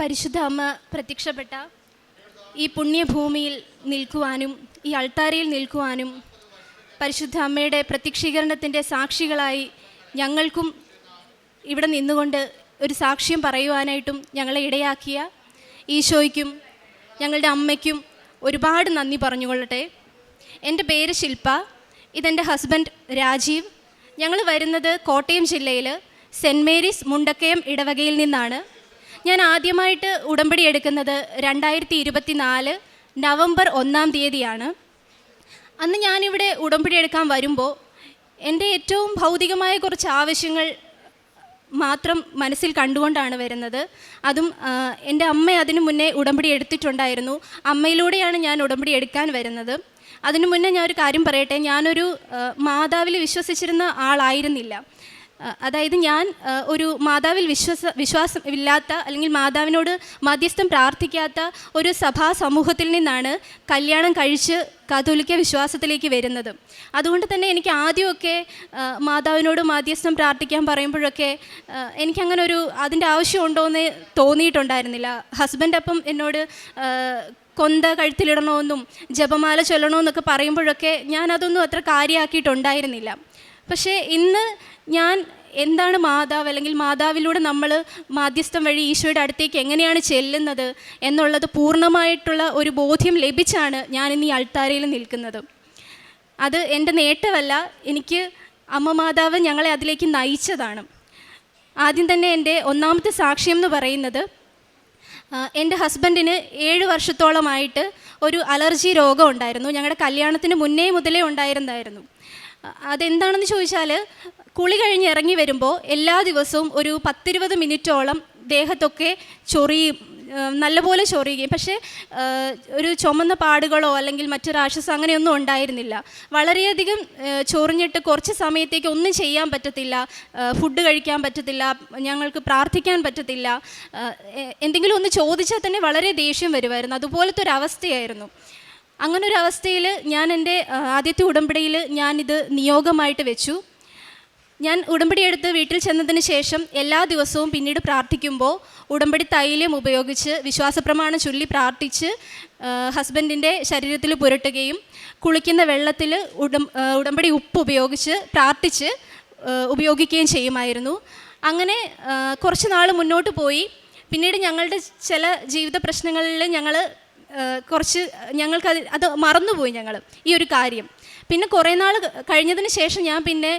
പരിശുദ്ധ അമ്മ പ്രത്യക്ഷപ്പെട്ട ഈ പുണ്യഭൂമിയിൽ നിൽക്കുവാനും ഈ അൾത്താരയിൽ നിൽക്കുവാനും പരിശുദ്ധ അമ്മയുടെ പ്രത്യക്ഷീകരണത്തിന്റെ സാക്ഷികളായി ഞങ്ങൾക്കും ഇവിടെ നിന്നുകൊണ്ട് ഒരു സാക്ഷ്യം പറയുവാനായിട്ടും ഞങ്ങളെ ഇടയാക്കിയ ഈശോയ്ക്കും ഞങ്ങളുടെ അമ്മയ്ക്കും ഒരുപാട് നന്ദി പറഞ്ഞുകൊള്ളട്ടെ. എന്റെ പേര് ശില്പ ഇതെന്റെ ഹസ്ബൻഡ് രാജീവ്. ഞങ്ങൾ വരുന്നത് കോട്ടയം ജില്ലയിൽ സെന്റ് മേരീസ് മുണ്ടക്കയം ഇടവകയിൽ നിന്നാണ്. ഞാൻ ആദ്യമായിട്ട് ഉടമ്പടി എടുക്കുന്നത് രണ്ടായിരത്തി ഇരുപത്തി നാല് നവംബർ ഒന്നാം തീയതിയാണ്. അന്ന് ഞാനിവിടെ ഉടമ്പടി എടുക്കാൻ വരുമ്പോൾ എന്റെ ഏറ്റവും ഭൗതികമായ കുറച്ച് ആവശ്യങ്ങൾ മാത്രം മനസ്സിൽ കണ്ടുകൊണ്ടാണ് വരുന്നത്. അതും എന്റെ അമ്മ അതിനു മുന്നേ ഉടമ്പടി എടുത്തിട്ടുണ്ടായിരുന്നു. അമ്മയിലൂടെയാണ് ഞാൻ ഉടമ്പടി എടുക്കാൻ വരുന്നത്. അതിനു മുന്നേ ഞാൻ ഒരു കാര്യം പറയട്ടെ ഞാനൊരു മാതാവിൽ വിശ്വസിച്ചിരുന്ന ആളായിരുന്നില്ല. അതായത് ഞാൻ ഒരു മാതാവിൽ വിശ്വാസ വിശ്വാസം ഇല്ലാത്ത അല്ലെങ്കിൽ മാതാവിനോട് മധ്യസ്ഥം പ്രാർത്ഥിക്കാത്ത ഒരു സഭാ സമൂഹത്തിൽ നിന്നാണ് കല്യാണം കഴിച്ച് കാതോലിക്ക വിശ്വാസത്തിലേക്ക് വരുന്നത്. അതുകൊണ്ട് തന്നെ എനിക്ക് ആദ്യമൊക്കെ മാതാവിനോട് മാധ്യസ്ഥം പ്രാർത്ഥിക്കാൻ പറയുമ്പോഴൊക്കെ എനിക്കങ്ങനെ ഒരു അതിന്റെ ആവശ്യമുണ്ടോയെന്ന് തോന്നിയിട്ടുണ്ടായിരുന്നില്ല. ഹസ്ബൻഡ് അപ്പം എന്നോട് കൊന്ത കഴുത്തിലിടണമെന്നും ജപമാല ചൊല്ലണമെന്നൊക്കെ പറയുമ്പോഴൊക്കെ ഞാൻ അതൊന്നും അത്ര കാര്യമാക്കിയിട്ടുണ്ടായിരുന്നില്ല പക്ഷേ ഇന്ന് ഞാൻ എന്താണ് മാതാവ് അല്ലെങ്കിൽ മാതാവിലൂടെ നമ്മൾ മാധ്യസ്ഥം വഴി ഈശോയുടെ അടുത്തേക്ക് എങ്ങനെയാണ് ചെല്ലുന്നത് എന്നുള്ളത് പൂർണമായിട്ടുള്ള ഒരു ബോധ്യം ലഭിച്ചാണ് ഞാൻ ഇന്ന് ഈ അൾത്താരയിൽ നിൽക്കുന്നത്. അത് എന്റെ നേട്ടമല്ല എനിക്ക് അമ്മ മാതാവ് ഞങ്ങളെ അതിലേക്ക് നയിച്ചതാണ്. ആദ്യം തന്നെ എന്റെ ഒന്നാമത്തെ സാക്ഷ്യം എന്ന് പറയുന്നത് എന്റെ ഹസ്ബൻഡിന് ഏഴ് വർഷത്തോളമായിട്ട് ഒരു അലർജി രോഗം ഉണ്ടായിരുന്നു. ഞങ്ങളുടെ കല്യാണത്തിന് മുന്നേ മുതലേ ഉണ്ടായിരുന്നായിരുന്നു. അതെന്താണെന്ന് ചോദിച്ചാൽ കുളി കഴിഞ്ഞ് ഇറങ്ങി വരുമ്പോൾ എല്ലാ ദിവസവും ഒരു പത്തിരുപത് മിനിറ്റോളം ദേഹത്തൊക്കെ ചൊറിയും നല്ലപോലെ ചൊറിയുകയും. പക്ഷേ ഒരു ചുമന്ന പാടുകളോ അല്ലെങ്കിൽ മറ്റു രാക്ഷസം അങ്ങനെയൊന്നും ഉണ്ടായിരുന്നില്ല. വളരെയധികം ചൊറിഞ്ഞിട്ട് കുറച്ച് സമയത്തേക്ക് ഒന്നും ചെയ്യാൻ പറ്റത്തില്ല ഫുഡ് കഴിക്കാൻ പറ്റത്തില്ല ഞങ്ങൾക്ക് പ്രാർത്ഥിക്കാൻ പറ്റത്തില്ല എന്തെങ്കിലും ഒന്ന് ചോദിച്ചാൽ തന്നെ വളരെ ദേഷ്യം വരുമായിരുന്നു. അതുപോലത്തെ ഒരു അവസ്ഥയായിരുന്നു. അങ്ങനെ ഒരു അവസ്ഥയിൽ ഞാൻ എന്റെ ആദ്യത്തെ ഉടമ്പടിയിൽ ഞാനിത് നിയോഗമായിട്ട് വെച്ചു. ഞാൻ ഉടമ്പടി എടുത്ത് വീട്ടിൽ ചെന്നതിന് ശേഷം എല്ലാ ദിവസവും പിന്നീട് പ്രാർത്ഥിക്കുമ്പോൾ ഉടമ്പടി തൈലം ഉപയോഗിച്ച് വിശ്വാസപ്രമാണം ചൊല്ലി പ്രാർത്ഥിച്ച് ഹസ്ബൻഡിന്റെ ശരീരത്തിൽ പുരട്ടുകയും കുളിക്കുന്ന വെള്ളത്തിൽ ഉടം ഉടമ്പടി ഉപ്പ് ഉപയോഗിച്ച് പ്രാർത്ഥിച്ച് ഉപയോഗിക്കുകയും ചെയ്യുമായിരുന്നു. അങ്ങനെ കുറച്ച് നാൾ മുന്നോട്ട് പോയി. പിന്നീട് ഞങ്ങളുടെ ചില ജീവിത പ്രശ്നങ്ങളിൽ ഞങ്ങൾ കുറച്ച് ഞങ്ങൾക്ക് അത് അത് മറന്നുപോയി ഞങ്ങൾ ഈ ഒരു കാര്യം. പിന്നെ കുറേ നാൾ കഴിഞ്ഞതിന് ശേഷം ഞാൻ പിന്നെ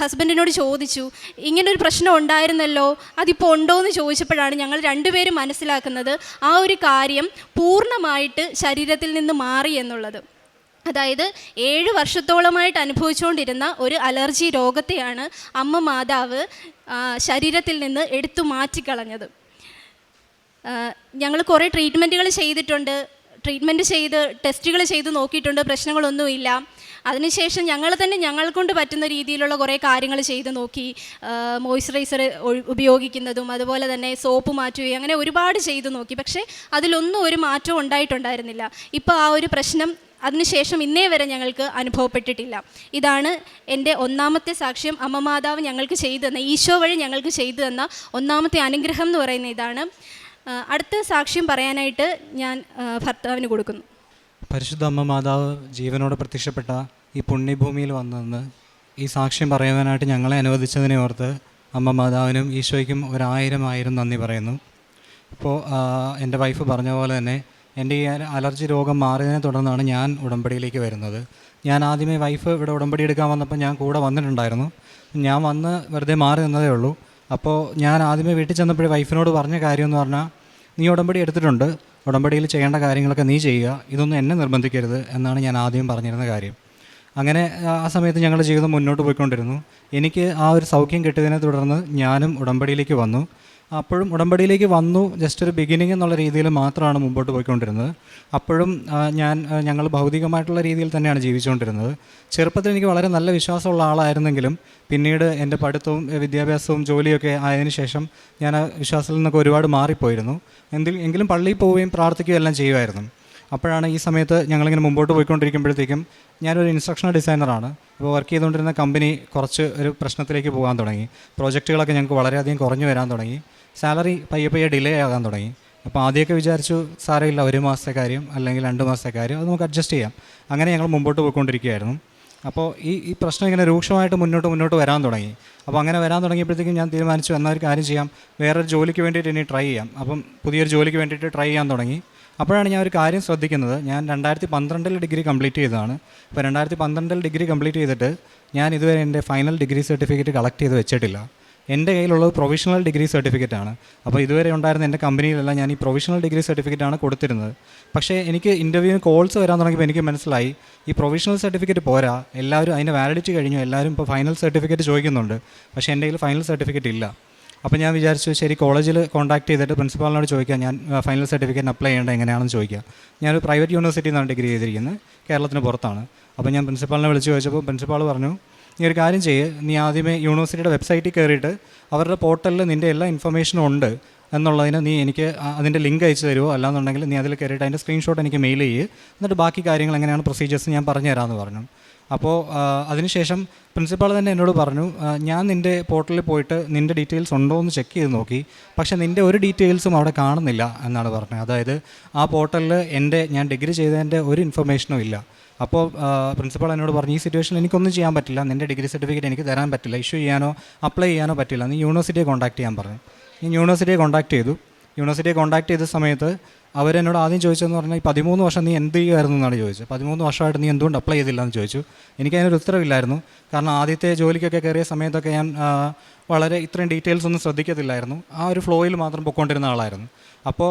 ഹസ്ബൻഡിനോട് ചോദിച്ചു ഇങ്ങനെ ഒരു പ്രശ്നം ഉണ്ടായിരുന്നല്ലോ അതിപ്പോൾ ഉണ്ടോ എന്ന് ചോദിച്ചപ്പോഴാണ് ഞങ്ങൾ രണ്ടുപേരും മനസ്സിലാക്കുന്നത് ആ ഒരു കാര്യം പൂർണമായിട്ട് ശരീരത്തിൽ നിന്ന് മാറി എന്നുള്ളത്. അതായത് ഏഴ് വർഷത്തോളമായിട്ട് അനുഭവിച്ചുകൊണ്ടിരുന്ന ഒരു അലർജി രോഗത്തെയാണ് അമ്മ മാതാവ് ശരീരത്തിൽ നിന്ന് എടുത്തു മാറ്റിക്കളഞ്ഞത്. ഞങ്ങൾ കുറേ ട്രീറ്റ്മെന്റുകൾ ചെയ്തിട്ടുണ്ട്. ട്രീറ്റ്മെന്റ് ചെയ്ത് ടെസ്റ്റുകൾ ചെയ്ത് നോക്കിയിട്ടുണ്ട്. പ്രശ്നങ്ങളൊന്നുമില്ല. അതിനുശേഷം ഞങ്ങൾ തന്നെ ഞങ്ങൾ കൊണ്ട് പറ്റുന്ന രീതിയിലുള്ള കുറേ കാര്യങ്ങൾ ചെയ്ത് നോക്കി. മോയ്സ്ചറൈസർ ഉപയോഗിക്കുന്നതും അതുപോലെ തന്നെ സോപ്പ് മാറ്റുകയും അങ്ങനെ ഒരുപാട് ചെയ്ത് നോക്കി. പക്ഷേ അതിലൊന്നും ഒരു മാറ്റവും ഉണ്ടായിട്ടുണ്ടായിരുന്നില്ല. ഇപ്പോൾ ആ ഒരു പ്രശ്നം അതിനുശേഷം ഇന്നേ വരെ ഞങ്ങൾക്ക് അനുഭവപ്പെട്ടിട്ടില്ല. ഇതാണ് എന്റെ ഒന്നാമത്തെ സാക്ഷ്യം. അമ്മമാതാവ് ഞങ്ങൾക്ക് ചെയ്തു തന്ന ഈശോ വഴി ഞങ്ങൾക്ക് ചെയ്തു തന്ന ഒന്നാമത്തെ അനുഗ്രഹം എന്ന് പറയുന്ന ഇതാണ്. അടുത്ത സാക്ഷ്യം പറയാനായിട്ട് ഞാൻ ഭർത്താവിന് കൊടുക്കുന്നു. പരിശുദ്ധ അമ്മ മാതാവ് ജീവനോട് പ്രത്യക്ഷപ്പെട്ട ഈ പുണ്യഭൂമിയിൽ വന്നതെന്ന് ഈ സാക്ഷ്യം പറയുവാനായിട്ട് ഞങ്ങളെ അനുവദിച്ചതിനെ ഓർത്ത് അമ്മ മാതാവിനും ഈശോയ്ക്കും ഒരായിരം ആയിരം നന്ദി പറയുന്നു. ഇപ്പോൾ എന്റെ വൈഫ് പറഞ്ഞ പോലെ തന്നെ എന്റെ ഈ അലർജി രോഗം മാറിയതിനെ തുടർന്നാണ് ഞാൻ ഉടമ്പടിയിലേക്ക് വരുന്നത്. ഞാൻ ആദ്യമേ വൈഫ് ഇവിടെ ഉടമ്പടി എടുക്കാൻ വന്നപ്പോൾ ഞാൻ കൂടെ വന്നിട്ടുണ്ടായിരുന്നു. ഞാൻ വന്ന് വെറുതെ മാറി നിന്നതേ ഉള്ളൂ. അപ്പോൾ ഞാൻ ആദ്യമേ വീട്ടിൽ ചെന്നപ്പോഴേ വൈഫിനോട് പറഞ്ഞ കാര്യം എന്ന് പറഞ്ഞാൽ നീ ഉടമ്പടി എടുത്തിട്ടുണ്ട്. ഉടമ്പടിയിൽ ചെയ്യേണ്ട കാര്യങ്ങളൊക്കെ നീ ചെയ്യുക. ഇതൊന്നും എന്നെ നിർബന്ധിക്കരുത് എന്നാണ് ഞാൻ ആദ്യം പറഞ്ഞിരുന്ന കാര്യം. അങ്ങനെ ആ- സമയത്ത് ഞങ്ങളുടെ ജീവിതം മുന്നോട്ട് പോയിക്കൊണ്ടിരുന്നു. എനിക്ക് ആ ഒരു സൗഖ്യം കിട്ടിയതിനെ തുടർന്ന് ഞാനും ഉടമ്പടിയിലേക്ക് വന്നു. അപ്പോഴും ഉടമ്പടിയിലേക്ക് വന്നു ജസ്റ്റ് ഒരു ബിഗിനിങ് എന്നുള്ള രീതിയിൽ മാത്രമാണ് മുമ്പോട്ട് പോയിക്കൊണ്ടിരുന്നത്. അപ്പോഴും ഞാൻ ഞങ്ങൾ ഭൗതികമായിട്ടുള്ള രീതിയിൽ തന്നെയാണ് ജീവിച്ചുകൊണ്ടിരുന്നത്. ചെറുപ്പത്തിൽ എനിക്ക് വളരെ നല്ല വിശ്വാസമുള്ള ആളായിരുന്നെങ്കിലും പിന്നീട് എന്റെ പഠിത്തവും വിദ്യാഭ്യാസവും ജോലിയൊക്കെ ആയതിനു ശേഷം ഞാൻ ആ വിശ്വാസത്തിൽ നിന്നൊക്കെ ഒരുപാട് മാറിപ്പോയിരുന്നു. എന്തിൽ എങ്കിലും പള്ളിയിൽ പോവുകയും പ്രാർത്ഥിക്കുകയും എല്ലാം ചെയ്യുമായിരുന്നു. അപ്പോഴാണ് ഈ സമയത്ത് ഞങ്ങളിങ്ങനെ മുമ്പോട്ട് പോയിക്കൊണ്ടിരിക്കുമ്പോഴത്തേക്കും ഞാനൊരു ഇൻസ്ട്രക്ഷണൽ ഡിസൈനറാണ് അപ്പോൾ വർക്ക് ചെയ്തുകൊണ്ടിരുന്ന കമ്പനി കുറച്ച് ഒരു പ്രശ്നത്തിലേക്ക് പോകാൻ തുടങ്ങി. പ്രോജക്റ്റുകളൊക്കെ ഞങ്ങൾക്ക് വളരെയധികം കുറഞ്ഞു വരാൻ തുടങ്ങി. സാലറി പയ്യെ പയ്യെ ഡിലേ ആകാൻ തുടങ്ങി. അപ്പോൾ ആദ്യമൊക്കെ വിചാരിച്ചു സാരമില്ല ഒരു മാസത്തെ കാര്യം അല്ലെങ്കിൽ രണ്ട് മാസത്തെ കാര്യം അത് നമുക്ക് അഡ്ജസ്റ്റ് ചെയ്യാം. അങ്ങനെ ഞങ്ങൾ മുമ്പോട്ട് പോയിക്കൊണ്ടിരിക്കുകയായിരുന്നു. അപ്പോൾ ഈ ഈ പ്രശ്നം ഇങ്ങനെ രൂക്ഷമായിട്ട് മുന്നോട്ട് മുന്നോട്ട് വരാൻ തുടങ്ങി. അപ്പോൾ അങ്ങനെ വരാൻ തുടങ്ങിയപ്പോഴത്തേക്കും ഞാൻ തീരുമാനിച്ചു എന്നാൽ ഒരു കാര്യം ചെയ്യാം വേറൊരു ജോലിക്ക് വേണ്ടിയിട്ട് ഇനി ട്രൈ ചെയ്യാം. അപ്പം പുതിയൊരു ജോലിക്ക് വേണ്ടിയിട്ട് ട്രൈ ചെയ്യാൻ തുടങ്ങി. അപ്പോഴാണ് ഞാൻ ഒരു കാര്യം ശ്രദ്ധിക്കുന്നത്. ഞാൻ രണ്ടായിരത്തി പന്ത്രണ്ടിൽ ഡിഗ്രി കംപ്ലീറ്റ് ചെയ്തതാണ്. അപ്പോൾ രണ്ടായിരത്തി പന്ത്രണ്ടിൽ ഡിഗ്രി കംപ്ലീറ്റ് ചെയ്തിട്ട് ഞാൻ ഇതുവരെ എന്റെ ഫൈനൽ ഡിഗ്രി സർട്ടിഫിക്കറ്റ് കളക്ട് ചെയ്ത് വെച്ചിട്ടില്ല. എന്റെ കയ്യിലുള്ളത് പ്രൊവിഷണൽ ഡിഗ്രി സർട്ടിഫിക്കറ്റ് ആണ്. അപ്പോൾ ഇതുവരെ ഉണ്ടായിരുന്ന എന്റെ കമ്പനിയിലെല്ലാം ഞാൻ ഈ പ്രൊവിഷണൽ ഡിഗ്രി സർട്ടിഫിക്കറ്റ് ആണ് കൊടുത്തിരുന്നത്. പക്ഷേ എനിക്ക് ഇന്റർവ്യൂവിന് കോൾസ് വരാൻ തുടങ്ങിയപ്പോൾ എനിക്ക് മനസ്സിലായി ഈ പ്രൊവിഷണൽ സർട്ടിഫിക്കറ്റ് പോരാ. എല്ലാവരും അതിന്റെ വാലിഡിറ്റി കഴിഞ്ഞു. എല്ലാവരും ഇപ്പോൾ ഫൈനൽ സർട്ടിഫിക്കറ്റ് ചോദിക്കുന്നുണ്ട്. പക്ഷേ എന്റെ കയ്യിൽ ഫൈനൽ സർട്ടിഫിക്കറ്റ് ഇല്ല. അപ്പോൾ ഞാൻ വിചാരിച്ചു ശരി കോളേജിൽ കോൺടാക്ട് ചെയ്തിട്ട് പ്രിൻസിപ്പാളിനോട് ചോദിക്കാം ഞാൻ ഫൈനൽ സർട്ടിഫിക്കറ്റ് അപ്ലൈ ചെയ്യേണ്ടത് എങ്ങനെയാണെന്ന് ചോദിക്കാം. ഞാനൊരു പ്രൈവറ്റ് യൂണിവേഴ്സിറ്റിയിൽ നിന്നാണ് ഡിഗ്രി ചെയ്തിരിക്കുന്നത്. കേരളത്തിന് പുറത്താണ്. അപ്പോൾ ഞാൻ പ്രിൻസിപ്പാളിനെ വിളിച്ച് ചോദിച്ചപ്പോൾ പ്രിൻസിപ്പാൾ പറഞ്ഞു നീ ഒരു കാര്യം ചെയ്യ്. നീ ആദ്യമേ യൂണിവേഴ്സിറ്റിയുടെ വെബ്സൈറ്റിൽ കയറിയിട്ട് അവരുടെ പോർട്ടലിൽ നിന്റെ എല്ലാ ഇൻഫർമേഷനും ഉണ്ട് എന്നുള്ളതിന് നീ എനിക്ക് അതിന്റെ ലിങ്ക് അയച്ചു തരുമോ അല്ലാന്നുണ്ടെങ്കിൽ നീ അതിൽ കയറിയിട്ട് അതിന്റെ സ്ക്രീൻഷോട്ട് എനിക്ക് മെയിൽ ചെയ്യ്. എന്നിട്ട് ബാക്കി കാര്യങ്ങൾ എങ്ങനെയാണ് പ്രൊസീജിയേഴ്സ് ഞാൻ പറഞ്ഞു. തരാമെന്ന് പറഞ്ഞു അപ്പോൾ അതിനുശേഷം പ്രിൻസിപ്പാൾ തന്നെ എന്നോട് പറഞ്ഞു ഞാൻ നിന്റെ പോർട്ടലിൽ പോയിട്ട് നിന്റെ ഡീറ്റെയിൽസ് ഉണ്ടോ എന്ന് ചെക്ക് ചെയ്ത് നോക്കി. പക്ഷേ നിന്റെ ഒരു ഡീറ്റെയിൽസും അവിടെ കാണുന്നില്ല എന്നാണ് പറഞ്ഞത്. അതായത് ആ പോർട്ടലിൽ എന്റെ ഞാൻ ഡിഗ്രി ചെയ്തതിന്റെ ഒരു ഇൻഫർമേഷനും ഇല്ല. അപ്പോൾ പ്രിൻസിപ്പൾ എന്നോട് പറഞ്ഞു ഈ സിറ്റുവേഷനിൽ എനിക്കൊന്നും ചെയ്യാൻ പറ്റില്ല. നിന്റെ ഡിഗ്രി സർട്ടിഫിക്കറ്റ് എനിക്ക് തരാൻ പറ്റില്ല. ഇഷ്യൂ ചെയ്യാനോ അപ്ലൈ ചെയ്യാനോ പറ്റില്ല. നീ യൂണിവേഴ്സിറ്റിയെ കോൺടാക്ട് ചെയ്യാൻ പറഞ്ഞു. ഞാൻ യൂണിവേഴ്സിറ്റിയെ കോൺടാക്ട് ചെയ്തു. യൂണിവേഴ്സിറ്റിയെ കോൺടാക്ട് ചെയ്ത സമയത്ത് അവരെന്നോട് ആദ്യം ചോദിച്ചതെന്ന് പറഞ്ഞാൽ ഈ പതിമൂന്ന് വർഷം നീ എന്ത് ചെയ്യുമായിരുന്നു എന്നാണ് ചോദിച്ചത്. പതിമൂന്ന് വർഷമായിട്ട് നീ എന്തുകൊണ്ട് അപ്ലൈ ചെയ്തില്ല? എന്ന് ചോദിച്ചു. എനിക്ക് അതിനൊരു ഉത്തരവില്ലായിരുന്നു. കാരണം ആദ്യത്തെ ജോലിക്കൊക്കെ കയറിയ സമയത്തൊക്കെ ഞാൻ വളരെ ഇത്രയും ഡീറ്റെയിൽസ് ഒന്നും ശ്രദ്ധിക്കത്തില്ലായിരുന്നു. ആ ഒരു ഫ്ലോയിൽ മാത്രം പൊയ്ക്കൊണ്ടിരുന്ന ആളായിരുന്നു. അപ്പോൾ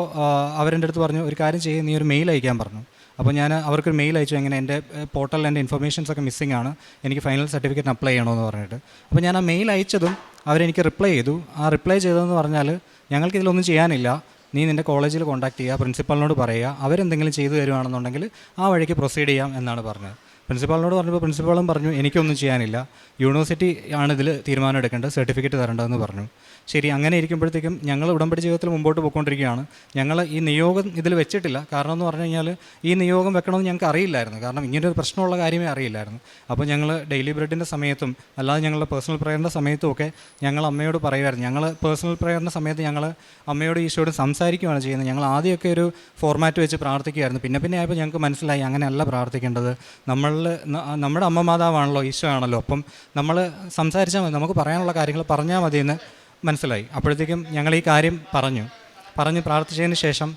അവരെന്റെ അടുത്ത് പറഞ്ഞു ഒരു കാര്യം ചെയ്യും. നീ ഒരു മെയിൽ അയക്കാൻ പറഞ്ഞു. അപ്പോൾ ഞാൻ അവർക്ക് മെയിൽ അയച്ചു എങ്ങനെ എന്റെ പോർട്ടലിൽ എന്റെ ഇൻഫർമേഷൻസ് ഒക്കെ മിസ്സിംഗ് ആണ്. എനിക്ക് ഫൈനൽ സർട്ടിഫിക്കറ്റ് അപ്ലൈ ചെയ്യണമെന്ന് പറഞ്ഞിട്ട്. അപ്പോൾ ഞാൻ ആ മെയിൽ അയച്ചതും അവരെനിക്ക് റിപ്ലൈ ചെയ്തു. ആ റിപ്ലൈ ചെയ്തതെന്ന് പറഞ്ഞാൽ ഞങ്ങൾക്ക് ഇതിലൊന്നും ചെയ്യാനില്ല. നീ നിന്റെ കോളേജിൽ കോൺടാക്ട് ചെയ്യുക പ്രിൻസിപ്പളിനോട് പറയുക അവരെന്തെങ്കിലും ചെയ്തു തരുവാണെന്നുണ്ടെങ്കിൽ ആ വഴിക്ക് പ്രൊസീഡ് ചെയ്യാം എന്നാണ് പറഞ്ഞത്. പ്രിൻസിപ്പാളിനോട് പറഞ്ഞപ്പോൾ പ്രിൻസിപ്പാളും പറഞ്ഞു എനിക്കൊന്നും ചെയ്യാനില്ല. യൂണിവേഴ്സിറ്റി ആണ് ഇതിൽ തീരുമാനം എടുക്കേണ്ടത് സർട്ടിഫിക്കറ്റ് തരേണ്ടതെന്ന് പറഞ്ഞു. ശരി അങ്ങനെ ഇരിക്കുമ്പോഴത്തേക്കും ഞങ്ങൾ ഉടമ്പടി ജീവിതത്തിൽ മുമ്പോട്ട് പോയിക്കൊണ്ടിരിക്കുകയാണ്. ഞങ്ങൾ ഈ നിയോഗം ഇതിൽ വെച്ചിട്ടില്ല. കാരണം എന്ന് പറഞ്ഞു കഴിഞ്ഞാൽ ഈ നിയോഗം വെക്കണമെന്ന് ഞങ്ങൾക്ക് അറിയില്ലായിരുന്നു. കാരണം ഇങ്ങനെ ഒരു പ്രശ്നമുള്ള കാര്യമേ അറിയില്ലായിരുന്നു. അപ്പോൾ ഞങ്ങൾ ഡെയിലി ബ്രെഡിന്റെ സമയത്തും അല്ലാതെ ഞങ്ങളുടെ പേഴ്സണൽ പ്രയറിന്റെ സമയത്തും ഒക്കെ ഞങ്ങൾ അമ്മയോട് പറയുമായിരുന്നു ഞങ്ങൾ പേഴ്സണൽ പ്രയറിന്റെ സമയത്ത് ഞങ്ങൾ അമ്മയോട് ഈശോയോട് സംസാരിക്കുകയാണ് ചെയ്യുന്നത്. ഞങ്ങൾ ആദ്യമൊക്കെ ഒരു ഫോർമാറ്റ് വെച്ച് പ്രാർത്ഥിക്കുമായിരുന്നു പിന്നെ പിന്നെ ആയപ്പോൾ ഞങ്ങൾക്ക് മനസ്സിലായി അങ്ങനെയല്ല പ്രാർത്ഥിക്കേണ്ടത്. നമ്മളിൽ നമ്മുടെ അമ്മ മാതാവാണല്ലോ ഈശോ ആണല്ലോ. അപ്പം നമ്മൾ സംസാരിച്ചാൽ മതി. നമുക്ക് പറയാനുള്ള കാര്യങ്ങൾ പറഞ്ഞാൽ മതി എന്ന് മനസ്സിലായി. അപ്പോഴത്തേക്കും ഞങ്ങൾ ഈ കാര്യം പറഞ്ഞു. പറഞ്ഞ് പ്രാർത്ഥിച്ചതിന് ശേഷം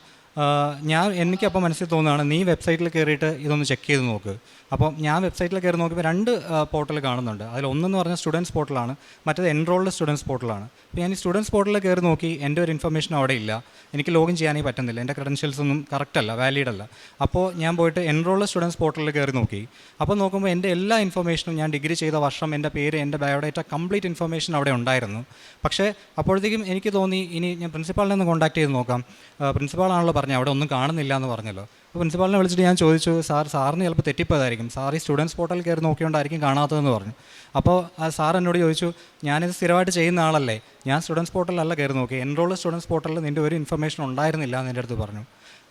ഞാൻ എനിക്കപ്പോൾ മനസ്സിൽ തോന്നുകയാണ് നീ വെബ്സൈറ്റിൽ കയറിയിട്ട് ഇതൊന്ന് ചെക്ക് ചെയ്ത് നോക്ക്. അപ്പോൾ ഞാൻ വെബ്സൈറ്റിൽ കയറി നോക്കിയപ്പോൾ രണ്ട് പോർട്ടൽ കാണുന്നുണ്ട്. അതിൽ ഒന്നെന്ന് പറഞ്ഞാൽ സ്റ്റുഡൻസ് പോർട്ടലാണ് മറ്റേത് എൻറോൾഡ് സ്റ്റുഡൻസ് പോർട്ടലാണ്. അപ്പോൾ ഞാൻ ഈ സ്റ്റുഡൻസ് പോർട്ടലിൽ കയറി നോക്കി എന്റെ ഒരു ഇൻഫർമേഷൻ അവിടെ ഇല്ല. എനിക്ക് ലോഗിൻ ചെയ്യാനേ പറ്റുന്നില്ല. എന്റെ ക്രെഡൻഷ്യൽസ് ഒന്നും കറക്റ്റ് അല്ല വാലിഡ് അല്ല. അപ്പോൾ ഞാൻ പോയിട്ട് എൻറോൾഡ് സ്റ്റുഡൻസ് പോർട്ടലിൽ കയറി നോക്കി. അപ്പോൾ നോക്കുമ്പോൾ എന്റെ എല്ലാ ഇൻഫർമേഷനും ഞാൻ ഡിഗ്രി ചെയ്ത വർഷം എന്റെ പേര് എന്റെ ബയോഡേറ്റ കംപ്ലീറ്റ് ഇൻഫർമേഷൻ അവിടെ ഉണ്ടായിരുന്നു. പക്ഷേ അപ്പോഴത്തേക്കും എനിക്ക് തോന്നി ഇനി ഞാൻ പ്രിൻസിപ്പാളിനെ ഒന്ന് കോൺടാക്ട് ചെയ്ത് നോക്കാം. പ്രിൻസിപ്പാളാണല്ലോ പറഞ്ഞത് അവിടെ ഒന്നും കാണുന്നില്ല എന്ന് പറഞ്ഞല്ലോ. പ്രിൻസിപ്പാളിനെ വിളിച്ചിട്ട് ഞാൻ ചോദിച്ചു സാർ സാറിന് ചിലപ്പോൾ തെറ്റിപ്പോയതായിരിക്കും. സാർ ഈ സ്റ്റുഡൻസ് പോർട്ടൽ കയറി നോക്കിയോണ്ടായിരിക്കും കാണാത്തതെന്ന് പറഞ്ഞു. അപ്പോൾ ആ സാർ എന്നോട് ചോദിച്ചു ഞാനിത് സ്ഥിരമായിട്ട് ചെയ്യുന്ന ആളല്ലേ? ഞാൻ സ്റ്റുഡൻസ് പോർട്ടലല്ല കയറി നോക്കി. എൻറോൾ സ്റ്റുഡൻസ് പോർട്ടലിൽ നിന്റെ ഒരു ഇൻഫർമേഷൻ ഉണ്ടായിരുന്നില്ല എന്ന് എന്റെ അടുത്ത് പറഞ്ഞു.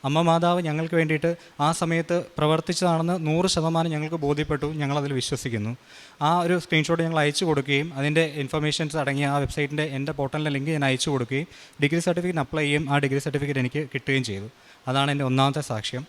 അമ്മ മാതാവ് ഞങ്ങൾക്ക് വേണ്ടിയിട്ട് ആ സമയത്ത് പ്രവർത്തിച്ചതാണെന്ന് നൂറ് ശതമാനം ഞങ്ങൾക്ക് ബോധ്യപ്പെട്ടു. ഞങ്ങളതിൽ വിശ്വസിക്കുന്നു. ആ ഒരു സ്ക്രീൻഷോട്ട് ഞങ്ങൾ അയച്ചു കൊടുക്കുകയും അതിന്റെ ഇൻഫർമേഷൻസ് അടങ്ങിയ ആ വെബ്സൈറ്റിന്റെ എന്റെ പോർട്ടലിന്റെ ലിങ്ക് ഞാൻ അയച്ചു കൊടുക്കുകയും ഡിഗ്രി സർട്ടിഫിക്കറ്റ് അപ്ലൈ ചെയ്യും ആ ഡിഗ്രി സർട്ടിഫിക്കറ്റ് എനിക്ക് കിട്ടുകയും ചെയ്തു. അതാണ് എന്റെ ഒന്നാമത്തെ സാക്ഷ്യം.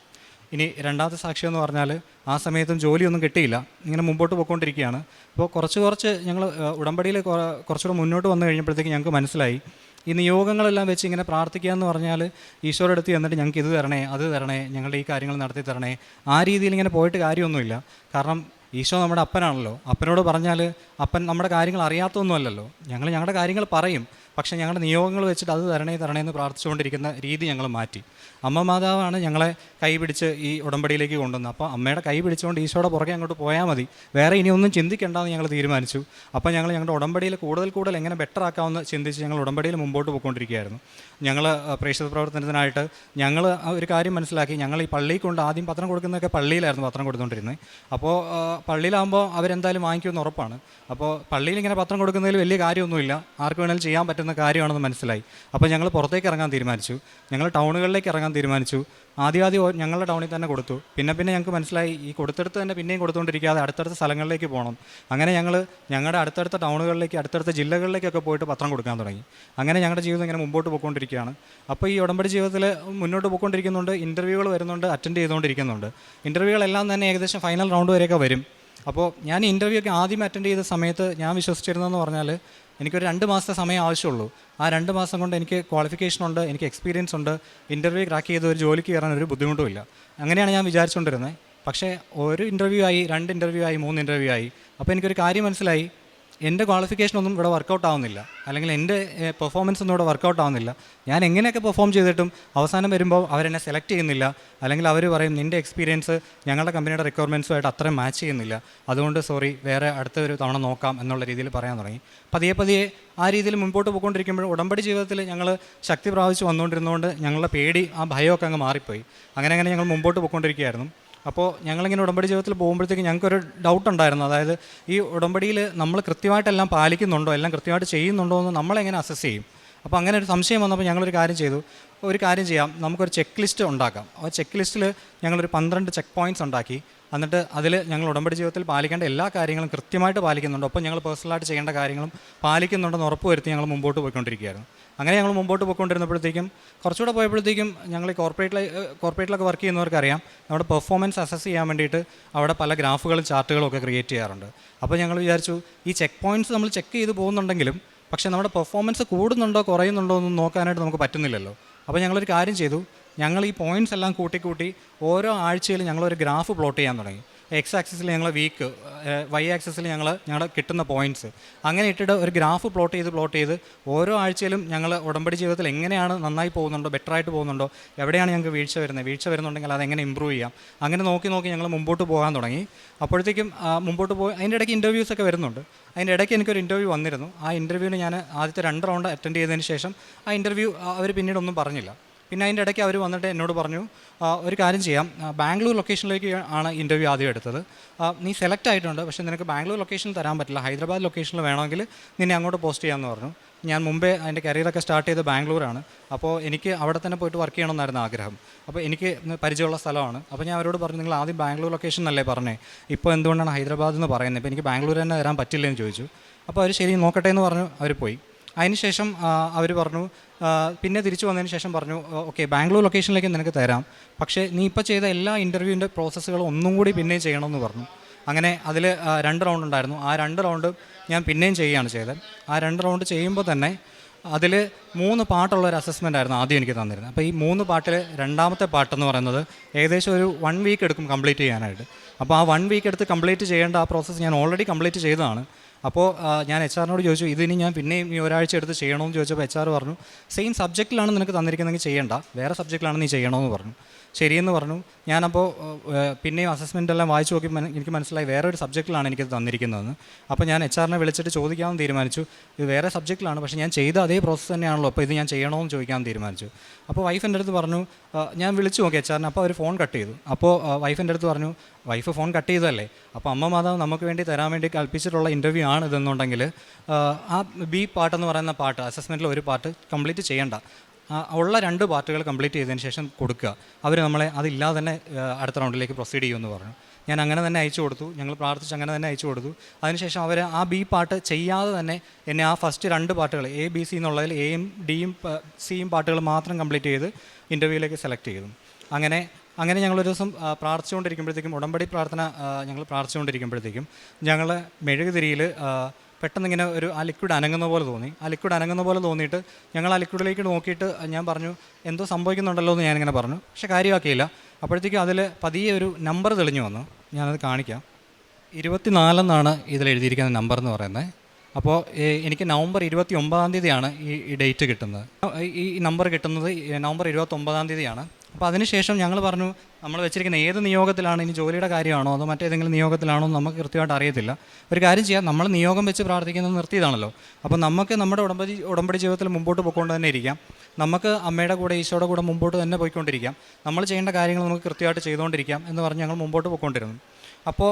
ഇനി രണ്ടാമത്തെ സാക്ഷ്യം എന്ന് പറഞ്ഞാൽ ആ സമയത്തും ജോലിയൊന്നും കിട്ടിയില്ല. ഇങ്ങനെ മുമ്പോട്ട് പോയിക്കൊണ്ടിരിക്കുകയാണ്. അപ്പോൾ കുറച്ച് കുറച്ച് ഞങ്ങൾ ഉടമ്പടിയിൽ കുറ- കുറച്ചുകൂടെ മുന്നോട്ട് വന്നു കഴിഞ്ഞപ്പോഴത്തേക്ക് ഞങ്ങൾക്ക് മനസ്സിലായി. ഈ നിയോഗങ്ങളെല്ലാം വെച്ച് ഇങ്ങനെ പ്രാർത്ഥിക്കുക എന്ന് പറഞ്ഞാൽ ഈശോയുടെ അടുത്ത് എന്നിട്ട് ഞങ്ങൾക്ക് ഇത് തരണേ അത് തരണേ ഞങ്ങളുടെ ഈ കാര്യങ്ങൾ നടത്തി തരണേ. ആ രീതിയിൽ ഇങ്ങനെ പോയിട്ട് കാര്യമൊന്നുമില്ല. കാരണം ഈശോ നമ്മുടെ അപ്പനാണല്ലോ. അപ്പനോട് പറഞ്ഞാൽ അപ്പൻ നമ്മുടെ കാര്യങ്ങൾ അറിയാത്തൊന്നുമല്ലല്ലോ ഞങ്ങൾ ഞങ്ങളുടെ കാര്യങ്ങൾ പറയും. പക്ഷേ ഞങ്ങളുടെ നിയോഗങ്ങൾ വെച്ചിട്ട് അത് തരണേ തരണേ എന്ന് പ്രാർത്ഥിച്ചുകൊണ്ടിരിക്കുന്ന രീതി ഞങ്ങൾ മാറ്റി. അമ്മ മാതാവാണ് ഞങ്ങളെ കൈ പിടിച്ച് ഈ ഉടമ്പടിയിലേക്ക് കൊണ്ടുവന്നത്. അപ്പോൾ അമ്മയുടെ കൈ പിടിച്ചുകൊണ്ട് ഈശോയുടെ പുറകെ അങ്ങോട്ട് പോയാൽ മതി. വേറെ ഇനി ഒന്നും ചിന്തിക്കേണ്ടെന്ന് ഞങ്ങൾ തീരുമാനിച്ചു. അപ്പോൾ ഞങ്ങൾ ഞങ്ങളുടെ ഉടമ്പടിയിൽ കൂടുതൽ കൂടുതൽ എങ്ങനെ ബെറ്റർ ആക്കാമെന്ന് ചിന്തിച്ച് ഞങ്ങൾ ഉടമ്പടിയിൽ മുമ്പോട്ട് പോയിക്കൊണ്ടിരിക്കുകയായിരുന്നു. ഞങ്ങൾ പ്രേക്ഷിത പ്രവർത്തനത്തിനായിട്ട് ഞങ്ങൾ ഒരു കാര്യം മനസ്സിലാക്കി. ഞങ്ങൾ ഈ പള്ളിയിൽ കൊണ്ട് ആദ്യം പത്രം കൊടുക്കുന്നതൊക്കെ പള്ളിയിലായിരുന്നു പത്രം കൊടുത്തുകൊണ്ടിരുന്നത് അപ്പോൾ പള്ളിയിലാകുമ്പോൾ അവരെന്തായാലും വാങ്ങിക്കുമെന്ന് ഉറപ്പാണ്. അപ്പോൾ പള്ളിയിൽ ഇങ്ങനെ പത്രം കൊടുക്കുന്നതിൽ വലിയ കാര്യമൊന്നുമില്ല. ആർക്ക് വേണമെങ്കിലും ചെയ്യാൻ പറ്റുന്ന കാര്യമാണെന്ന് മനസ്സിലായി. അപ്പോൾ ഞങ്ങൾ പുറത്തേക്ക് ഇറങ്ങാൻ തീരുമാനിച്ചു. ഞങ്ങൾ ടൗണുകളിലേക്ക് ഇറങ്ങാൻ തീരുമാനിച്ചു. ആദ്യം ആദ്യം ഞങ്ങളുടെ ടൗണിൽ തന്നെ കൊടുത്തു. പിന്നെ പിന്നെ ഞങ്ങൾക്ക് മനസ്സിലായി ഈ കൊടുത്തെടുത്ത് തന്നെ പിന്നെയും കൊടുത്തുകൊണ്ടിരിക്കാതെ അടുത്തടുത്ത സ്ഥലങ്ങളിലേക്ക് പോകണം. അങ്ങനെ ഞങ്ങൾ ഞങ്ങളുടെ അടുത്തടുത്ത ടൗണുകളിലേക്ക് അടുത്തടുത്ത ജില്ലകളിലേക്കൊക്കെ പോയിട്ട് പത്രം കൊടുക്കാൻ തുടങ്ങി. അങ്ങനെ ഞങ്ങളുടെ ജീവിതം ഇങ്ങനെ മുമ്പോട്ട് പോയിക്കൊണ്ടിരിക്കുകയാണ്. അപ്പോൾ ഈ ഉടമ്പടി ജീവിതത്തിൽ മുന്നോട്ട് പോയിക്കൊണ്ടിരിക്കുന്നുണ്ട് ഇന്റർവ്യൂകൾ വരുന്നുണ്ട് അറ്റൻഡ് ചെയ്തുകൊണ്ടിരിക്കുന്നുണ്ട്. ഇന്റർവ്യൂകളെല്ലാം തന്നെ ഏകദേശം ഫൈനൽ റൗണ്ട് വരെയൊക്കെ വരും. അപ്പോൾ ഞാൻ ഇന്റർവ്യൂ ഒക്കെ ആദ്യം അറ്റൻഡ് ചെയ്ത സമയത്ത് ഞാൻ വിശ്വസിച്ചിരുന്നതെന്ന് പറഞ്ഞാൽ എനിക്കൊരു രണ്ട് മാസത്തെ സമയം ആവശ്യമുള്ളൂ. ആ രണ്ട് മാസം കൊണ്ട് എനിക്ക് ക്വാളിഫിക്കേഷൻ ഉണ്ട് എനിക്ക് എക്സ്പീരിയൻസ് ഉണ്ട്. ഇന്റർവ്യൂ ക്രാക്ക് ചെയ്ത് ഒരു ജോലിക്ക് കയറാൻ ഒരു ബുദ്ധിമുട്ടുമില്ല. അങ്ങനെയാണ് ഞാൻ വിചാരിച്ചുകൊണ്ടിരുന്നത്. പക്ഷേ ഒരു ഇന്റർവ്യൂ ആയി രണ്ട് ഇന്റർവ്യൂ ആയി മൂന്ന് ഇന്റർവ്യൂ ആയി. അപ്പോൾ എനിക്കൊരു കാര്യം മനസ്സിലായി. എന്റെ ക്വാളിഫിക്കേഷൻ ഒന്നും ഇവിടെ വർക്കൗട്ട് ആവുന്നില്ല. അല്ലെങ്കിൽ എന്റെ പെർഫോമൻസ് ഒന്നും ഇവിടെ വർക്കൗട്ട് ആവുന്നില്ല. ഞാൻ എങ്ങനെയൊക്കെ പെർഫോം ചെയ്തിട്ടും അവസാനം വരുമ്പോൾ അവരെന്നെ സെലക്ട് ചെയ്യുന്നില്ല. അല്ലെങ്കിൽ അവർ പറയും നിന്റെ എക്സ്പീരിയൻസ് ഞങ്ങളുടെ കമ്പനിയുടെ റിക്വയർമെന്റ്സുമായിട്ട് അത്രയും മാച്ച് ചെയ്യുന്നില്ല. അതുകൊണ്ട് സോറി വേറെ അടുത്ത ഒരു തവണ നോക്കാം എന്നുള്ള രീതിയിൽ പറയാൻ തുടങ്ങി. പതിയെ പതിയെ ആ രീതിയിൽ മുമ്പോട്ട് പോയിക്കൊണ്ടിരിക്കുമ്പോൾ ഉടമ്പടി ജീവിതത്തിൽ ഞങ്ങൾ ശക്തി പ്രാപിച്ച് വന്നുകൊണ്ടിരുന്നതുകൊണ്ട് ഞങ്ങളുടെ പേടി ആ ഭയമൊക്കെ അങ്ങ് മാറിപ്പോയി. അങ്ങനെ അങ്ങനെ ഞങ്ങൾ മുമ്പോട്ട് പോയിക്കൊണ്ടിരിക്കുകയായിരുന്നു. അപ്പോൾ ഞങ്ങളിങ്ങനെ ഉടമ്പടി ജീവിതത്തിൽ പോകുമ്പോഴത്തേക്ക് ഞങ്ങൾക്കൊരു ഡൗട്ട് ഉണ്ടായിരുന്നു. അതായത് ഈ ഉടമ്പടിയിൽ നമ്മൾ കൃത്യമായിട്ടെല്ലാം പാലിക്കുന്നുണ്ടോ എല്ലാം കൃത്യമായിട്ട് ചെയ്യുന്നുണ്ടോ എന്ന് നമ്മളെങ്ങനെ അസസ് ചെയ്യും? അപ്പോൾ അങ്ങനെ ഒരു സംശയം വന്നപ്പോൾ ഞങ്ങളൊരു കാര്യം ചെയ്തു. ഒരു കാര്യം ചെയ്യാം. നമുക്കൊരു ചെക്ക് ലിസ്റ്റ് ഉണ്ടാക്കാം. ആ ചെക്ക് ലിസ്റ്റിൽ ഞങ്ങളൊരു പന്ത്രണ്ട് ചെക്ക് പോയിന്റ്സ് ഉണ്ടാക്കി. എന്നിട്ട് അതിൽ ഞങ്ങൾ ഉടമ്പടി ജീവിതത്തിൽ പാലിക്കേണ്ട എല്ലാ കാര്യങ്ങളും കൃത്യമായിട്ട് പാലിക്കുന്നുണ്ട്. ഒപ്പം ഞങ്ങൾ പേഴ്സണലായിട്ട് ചെയ്യേണ്ട കാര്യങ്ങളും പാലിക്കുന്നുണ്ടെന്ന് ഉറപ്പുവരുത്തി ഞങ്ങൾ മുമ്പോട്ട് പോയിക്കൊണ്ടിരിക്കുകയായിരുന്നു. അങ്ങനെ ഞങ്ങൾ മുമ്പോട്ട് പോയിക്കൊണ്ടിരുന്നപ്പോഴത്തേക്കും കുറച്ചുകൂടെ പോയപ്പോഴത്തേക്കും ഞങ്ങൾ ഈ കോർപ്പറേറ്റിൽ കോർപ്പറേറ്റിലൊക്കെ വർക്ക് ചെയ്യുന്നവർക്കറിയാം നമ്മുടെ പെർഫോമൻസ് അസസ് ചെയ്യാൻ വേണ്ടിയിട്ട് അവിടെ പല ഗ്രാഫുകളും ചാർട്ടുകളും ഒക്കെ ക്രിയേറ്റ് ചെയ്യാറുണ്ട്. അപ്പോൾ ഞങ്ങൾ വിചാരിച്ചു ഈ ചെക്ക് പോയിന്റ്സ് നമ്മൾ ചെക്ക് ചെയ്ത് പോകുന്നുണ്ടെങ്കിലും പക്ഷേ നമ്മുടെ പെർഫോമൻസ് കൂടുന്നുണ്ടോ കുറയുന്നുണ്ടോ എന്ന് നോക്കാനായിട്ട് നമുക്ക് പറ്റുന്നില്ലല്ലോ. അപ്പോൾ ഞങ്ങളൊരു കാര്യം ചെയ്തു ഞങ്ങൾ ഈ പോയിന്റ്സ് എല്ലാം കൂട്ടി കൂട്ടി ഓരോ ആഴ്ചയിലും ഞങ്ങളൊരു ഗ്രാഫ് പ്ലോട്ട് ചെയ്യാൻ തുടങ്ങി. എക്സ് ആക്സിസിൽ ഞങ്ങൾ വീക്ക് വൈ ആക്സിസിൽ ഞങ്ങൾ ഞങ്ങളുടെ കിട്ടുന്ന പോയിന്റ്സ് അങ്ങനെ ഇട്ടിട്ട് ഒരു ഗ്രാഫ് പ്ലോട്ട് ചെയ്ത് പ്ലോട്ട് ചെയ്ത് ഓരോ ആഴ്ചയിലും ഞങ്ങൾ ഉടമ്പടി ജീവിതത്തിൽ എങ്ങനെയാണ് നന്നായി പോകുന്നുണ്ടോ ബെറ്റർ ആയിട്ട് പോകുന്നുണ്ടോ എവിടെയാണ് ഞങ്ങൾക്ക് വീഴ്ച വരുന്നത് വീഴ്ച വരുന്നുണ്ടെങ്കിൽ അത് എങ്ങനെ ഇമ്പ്രൂവ് ചെയ്യാം അങ്ങനെ നോക്കി നോക്കി ഞങ്ങൾ മുമ്പോട്ട് പോകാൻ തുടങ്ങി. അപ്പോഴത്തേക്കും മുമ്പോട്ട് പോയി അതിന്റെ ഇടയ്ക്ക് ഇന്റർവ്യൂസ് ഒക്കെ വരുന്നുണ്ട്. അതിന്റെ ഇടയ്ക്ക് എനിക്കൊരു ഇന്റർവ്യൂ വന്നിരുന്നു. ആ ഇന്റർവ്യൂവിന് ഞാൻ ആദ്യത്തെ രണ്ട് റൗണ്ട് അറ്റൻഡ് ചെയ്തതിന് ശേഷം ആ ഇന്റർവ്യൂ അവർ പിന്നീട് ഒന്നും പറഞ്ഞില്ല. പിന്നെ അതിന്റെ ഇടയ്ക്ക് അവർ വന്നിട്ട് എന്നോട് പറഞ്ഞു ഒരു കാര്യം ചെയ്യാം. ബാംഗ്ലൂർ ലൊക്കേഷനിലേക്ക് ആണ് ഇന്റർവ്യൂ ആദ്യം എടുത്തത്. നീ സെലക്ട് ആയിട്ടുണ്ട് പക്ഷേ നിനക്ക് ബാംഗ്ലൂർ ലൊക്കേഷൻ തരാൻ പറ്റില്ല. ഹൈദരാബാദ് ലൊക്കേഷനിൽ വേണമെങ്കിൽ നിന്നെ അങ്ങോട്ട് പോസ്റ്റ് ചെയ്യാമെന്ന് പറഞ്ഞു. ഞാൻ മുമ്പേ അതിന്റെ കരിയറൊക്കെ സ്റ്റാർട്ട് ചെയ്ത് ബാംഗ്ലൂരാണ്. അപ്പോൾ എനിക്ക് അവിടെ തന്നെ പോയിട്ട് വർക്ക് ചെയ്യണമെന്നായിരുന്നു ആഗ്രഹം. അപ്പോൾ എനിക്ക് പരിചയമുള്ള സ്ഥലമാണ്. അപ്പോൾ ഞാൻ അവരോട് പറഞ്ഞു നിങ്ങൾ ആദ്യം ബാംഗ്ലൂർ ലൊക്കേഷൻ എന്നല്ലേ പറഞ്ഞേ? ഇപ്പോൾ എന്തുകൊണ്ടാണ് ഹൈദരാബാദ് എന്ന് പറയുന്നത്? ഇപ്പോൾ എനിക്ക് ബാംഗ്ലൂർ തന്നെ തരാൻ പറ്റില്ലെന്ന് ചോദിച്ചു. അപ്പോൾ അവർ ശരി നോക്കട്ടെ എന്ന് പറഞ്ഞു അവർ പോയി. അതിനുശേഷം അവർ പറഞ്ഞു പിന്നെ തിരിച്ചു വന്നതിന് ശേഷം പറഞ്ഞു ഓക്കെ ബാംഗ്ലൂർ ലൊക്കേഷനിലേക്ക് നിനക്ക് തരാം. പക്ഷേ നീ ഇപ്പോൾ ചെയ്ത എല്ലാ ഇന്റർവ്യൂവിന്റെ പ്രോസസ്സുകളും ഒന്നും കൂടി പിന്നെയും ചെയ്യണമെന്ന് പറഞ്ഞു. അങ്ങനെ അതിൽ രണ്ട് റൗണ്ട് ഉണ്ടായിരുന്നു. ആ രണ്ട് റൗണ്ട് ഞാൻ പിന്നെയും ചെയ്യുകയാണ് ചെയ്തത്. ആ രണ്ട് റൗണ്ട് ചെയ്യുമ്പോൾ തന്നെ അതിൽ മൂന്ന് പാട്ടുള്ള ഒരു അസസ്മെന്റ് ആയിരുന്നു ആദ്യം എനിക്ക് തന്നിരുന്നത്. അപ്പോൾ ഈ മൂന്ന് പാട്ടിൽ രണ്ടാമത്തെ പാട്ടെന്ന് പറയുന്നത് ഏകദേശം ഒരു വൺ വീക്ക് എടുക്കും കംപ്ലീറ്റ് ചെയ്യാനായിട്ട്. അപ്പോൾ ആ വൺ വീക്ക് എടുത്ത് കംപ്ലീറ്റ് ചെയ്യേണ്ട ആ പ്രോസസ്സ് ഞാൻ ഓൾറെഡി കംപ്ലീറ്റ് ചെയ്തതാണ്. അപ്പോൾ ഞാൻ എച്ച് ആറിനോട് ചോദിച്ചു ഇതിനി ഞാൻ പിന്നെയും ഈ ഒരാഴ്ച എടുത്ത് ചെയ്യണമെന്ന് ചോദിച്ചപ്പോൾ എച്ച് ആർ പറഞ്ഞു സെയിം സബ്ജക്റ്റിലാണ് നിനക്ക് തന്നിരിക്കുന്നതെങ്കിൽ ചെയ്യേണ്ട വേറെ സബ്ജക്റ്റിലാണ് നീ ചെയ്യണമെന്ന് പറഞ്ഞു. ശരിയെന്ന് പറഞ്ഞു. ഞാനപ്പോൾ പിന്നെയും അസസ്മെന്റ് എല്ലാം വായിച്ചു നോക്കി എനിക്ക് മനസ്സിലായി വേറെ ഒരു സബ്ജക്റ്റിലാണ് എനിക്കത് തന്നിരിക്കുന്നതെന്ന്. അപ്പോൾ ഞാൻ എച്ച് ആറിനെ വിളിച്ചിട്ട് ചോദിക്കാമെന്ന് തീരുമാനിച്ചു. ഇത് വേറെ സബ്ജക്റ്റിലാണ് പക്ഷേ ഞാൻ ചെയ്ത അതേ പ്രോസസ്സ് തന്നെയാണല്ലോ അപ്പോൾ ഇത് ഞാൻ ചെയ്യണമെന്ന് ചോദിക്കാൻ തീരുമാനിച്ചു. അപ്പോൾ വൈഫ് എന്റെ അടുത്ത് പറഞ്ഞു ഞാൻ വിളിച്ചു നോക്കി എച്ച് ആറിനെ അപ്പോൾ അവർ ഫോൺ കട്ട് ചെയ്തു. അപ്പോൾ വൈഫ് എന്റെ അടുത്ത് പറഞ്ഞു വൈഫ് ഫോൺ കട്ട് ചെയ്തതല്ലേ? അപ്പോൾ അമ്മ മാതാവ് നമുക്ക് വേണ്ടി തരാൻ വേണ്ടി കൽപ്പിച്ചിട്ടുള്ള ഇന്റർവ്യൂ ആണ് ഇതെന്നുണ്ടെങ്കിൽ ആ, ബി പാട്ടെന്ന് പറയുന്ന പാട്ട് അസസ്മെന്റിൽ ഒരു പാട്ട് കംപ്ലീറ്റ് ചെയ്യണ്ട. ഉള്ള രണ്ട് പാർട്ടുകൾ കംപ്ലീറ്റ് ചെയ്തതിന് ശേഷം കൊടുക്കുക. അവർ നമ്മളെ അതില്ലാതെ തന്നെ അടുത്ത റൗണ്ടിലേക്ക് പ്രൊസീഡ് ചെയ്യുമെന്ന് പറഞ്ഞു. ഞാൻ അങ്ങനെ തന്നെ അയച്ചു കൊടുത്തു. ഞങ്ങൾ പ്രാർത്ഥിച്ച് അങ്ങനെ തന്നെ അയച്ചു കൊടുത്തു. അതിനുശേഷം അവർ ആ ബി പാട്ട് ചെയ്യാതെ തന്നെ എന്നെ ആ ഫസ്റ്റ് രണ്ട് പാട്ടുകൾ എ ബി സി എന്നുള്ളതിൽ എയും ഡിയും സിയും പാട്ടുകൾ മാത്രം കംപ്ലീറ്റ് ചെയ്ത് ഇന്റർവ്യൂവിലേക്ക് സെലക്ട് ചെയ്തു. അങ്ങനെ അങ്ങനെ ഞങ്ങളൊരു ദിവസം ആ, പ്രാർത്ഥിച്ചുകൊണ്ടിരിക്കുമ്പോഴത്തേക്കും ഉടമ്പടി പ്രാർത്ഥന ഞങ്ങൾ പ്രാർത്ഥിച്ചുകൊണ്ടിരിക്കുമ്പോഴത്തേക്കും ഞങ്ങൾ മെഴുകുതിരിയിൽ പെട്ടെന്ന് ഇങ്ങനെ ഒരു ആ ലിക്വിഡ് അനങ്ങുന്ന പോലെ തോന്നി. ആ ലിക്വിഡ് അനങ്ങുന്ന പോലെ തോന്നിയിട്ട് ഞങ്ങൾ ആ ലിക്വിഡിലേക്ക് നോക്കിയിട്ട് ഞാൻ പറഞ്ഞു എന്തോ സംഭവിക്കുന്നുണ്ടല്ലോ എന്ന് ഞാനിങ്ങനെ പറഞ്ഞു. പക്ഷേ കാര്യമാക്കിയില്ല. അപ്പോഴത്തേക്കും അതിൽ പതിയെ ഒരു നമ്പർ തെളിഞ്ഞു വന്നു. ഞാനത് കാണിക്കാം. ഇരുപത്തിനാലെന്നാണ് ഇതിൽ എഴുതിയിരിക്കുന്ന നമ്പർ എന്ന് പറയുന്നത്. അപ്പോൾ എനിക്ക് നവംബർ ഇരുപത്തി ഒമ്പതാം തീയതിയാണ് ഈ ഡേറ്റ് കിട്ടുന്നത്. ഈ നമ്പർ കിട്ടുന്നത് നവംബർ ഇരുപത്തി ഒമ്പതാം തീയതിയാണ്. അപ്പോൾ അതിനുശേഷം ഞങ്ങൾ പറഞ്ഞു നമ്മൾ വെച്ചിരിക്കുന്ന ഏത് നിയോഗത്തിലാണ് ഇനി ജോലിയുടെ കാര്യമാണോ അതോ മറ്റേതെങ്കിലും നിയോഗത്തിലാണോ നമുക്ക് കൃത്യമായിട്ട് അറിയത്തില്ല. ഒരു കാര്യം ചെയ്യാം നമ്മൾ നിയോഗം വെച്ച് പ്രാർത്ഥിക്കുന്നത് നിർത്തിയതാണല്ലോ. അപ്പോൾ നമുക്ക് നമ്മുടെ ഉടമ്പടി ഉടമ്പടി ജീവിതത്തിൽ മുമ്പോട്ട് പോയിക്കൊണ്ട് തന്നെ ഇരിക്കാം. നമുക്ക് അമ്മയുടെ കൂടെ ഈശോയുടെ കൂടെ മുമ്പോട്ട് തന്നെ പോയിക്കൊണ്ടിരിക്കാം. നമ്മൾ ചെയ്യേണ്ട കാര്യങ്ങൾ നമുക്ക് കൃത്യമായിട്ട് ചെയ്തുകൊണ്ടിരിക്കാം എന്ന് പറഞ്ഞ് ഞങ്ങൾ മുമ്പോട്ട് പോയിക്കൊണ്ടിരുന്നു. അപ്പോൾ